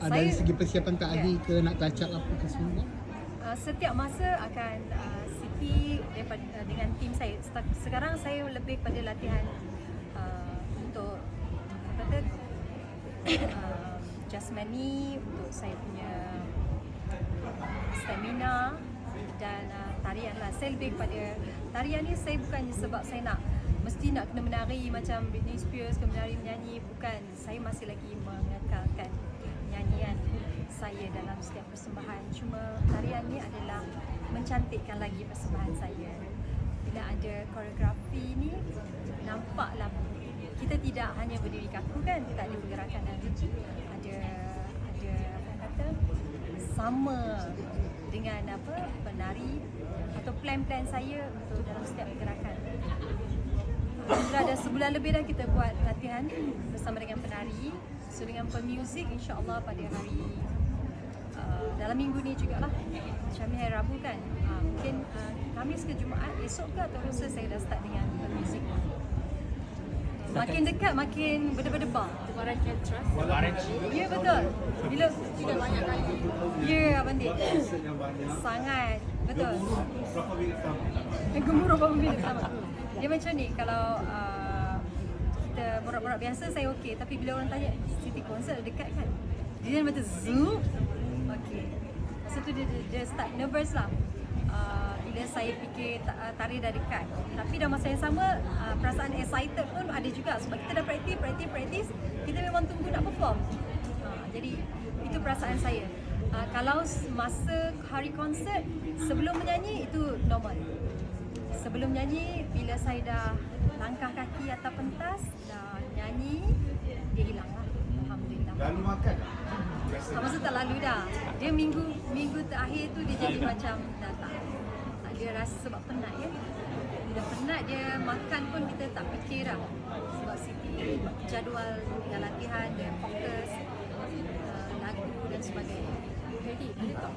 uh, dari segi persiapan tadi Ya. ke nak touch up apa ke semua? Uh, setiap masa akan uh, Siti daripada, uh, dengan tim saya. Sekarang saya lebih pada latihan uh, untuk apa kata uh, jasmani untuk saya punya stamina dan uh, tarian lah. Saya lebih kepada tarian ni saya bukan sebab saya nak mesti nak kena menari macam Britney Spears kena menari menyanyi bukan. Saya masih lagi mengekalkan saya dalam setiap persembahan. Cuma tarian ni adalah mencantikkan lagi persembahan saya. Bila ada koreografi ni nampaklah kita tidak hanya berdiri kaku kan, kita ada pergerakan dan ada ada apa kata sama dengan apa penari atau plan-plan saya untuk dalam setiap pergerakan. Sudah ada sebulan lebih dah kita buat latihan bersama dengan penari. So dengan pemuzik insya-Allah pada hari uh, dalam minggu ni jugalah. Macam ni hari Rabu kan. Uh, mungkin uh, Khamis ke Jumaat esok ke atau lusa saya dah start dengan pemuzik. Makin dekat makin berdebar-debar. Kemarin can trust. Ya betul. Bila juga banyak kali. Ya Abang Dik. Sangat betul. Eh, Gemuruh berapa minit sama. Dia macam ni kalau uh, kita borak-borak biasa saya okey tapi bila orang tanya City Concert dekat kan. Dia macam zoom. Okey. Masa tu dia, dia, dia start nervous lah. Uh, bila saya fikir ta- uh, tari dah dekat. Tapi dalam masa yang sama uh, Perasaan excited pun ada juga. Sebab kita dah praktis, praktis, praktis Kita memang tunggu nak perform. Uh, Jadi itu perasaan saya. Uh, Kalau masa hari konsert Sebelum menyanyi itu normal. Sebelum nyanyi Bila saya dah langkah kaki atas pentas Dah nyanyi Dia hilang lah. Alhamdulillah. Lalu makan masa tak lalu dah. Dia minggu minggu terakhir tu dia jadi macam dah tak. tak dia rasa sebab penat ya. Bila penat dia makan pun kita tak fikir dah. Sebab Siti jadual dengan latihan dia fokus uh, lagu dan sebagainya. Jadi ada tak